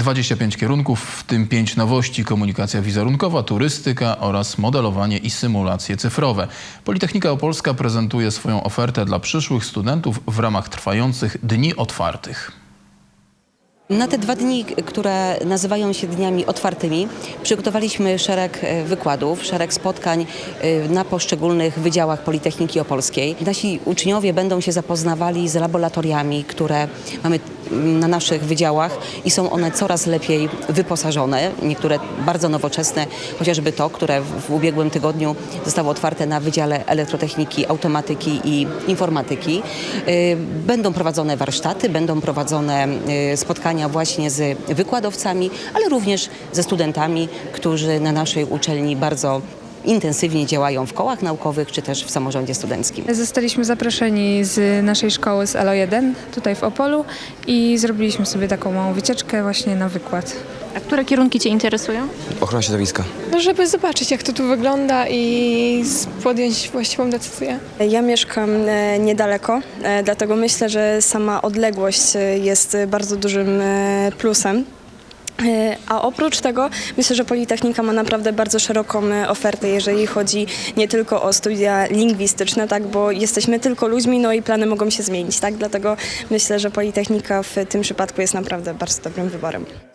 25 kierunków, w tym 5 nowości: komunikacja wizerunkowa, turystyka oraz modelowanie i symulacje cyfrowe. Politechnika Opolska prezentuje swoją ofertę dla przyszłych studentów w ramach trwających Dni Otwartych. Na te dwa dni, które nazywają się dniami otwartymi, przygotowaliśmy szereg e, wykładów, szereg spotkań e, na poszczególnych wydziałach Politechniki Opolskiej. Nasi uczniowie będą się zapoznawali z laboratoriami, które mamy na naszych wydziałach i są one coraz lepiej wyposażone. Niektóre bardzo nowoczesne, chociażby to, które w- ubiegłym tygodniu zostało otwarte na Wydziale Elektrotechniki, Automatyki i Informatyki. Y, Będą prowadzone warsztaty, będą prowadzone y, spotkania właśnie z wykładowcami, ale również ze studentami, którzy na naszej uczelni bardzo intensywnie działają w kołach naukowych czy też w samorządzie studenckim. Zostaliśmy zaproszeni z naszej szkoły z ELO1 tutaj w Opolu i zrobiliśmy sobie taką małą wycieczkę właśnie na wykład. A które kierunki Cię interesują? Ochrona środowiska. No, żeby zobaczyć, jak to tu wygląda i podjąć właściwą decyzję. Ja mieszkam e, niedaleko, e, dlatego myślę, że sama odległość e, jest bardzo dużym plusem. E, A oprócz tego myślę, że Politechnika ma naprawdę bardzo szeroką e, ofertę, jeżeli chodzi nie tylko o studia lingwistyczne, tak, bo jesteśmy tylko ludźmi, no i plany mogą się zmienić, tak, dlatego myślę, że Politechnika w tym przypadku jest naprawdę bardzo dobrym wyborem.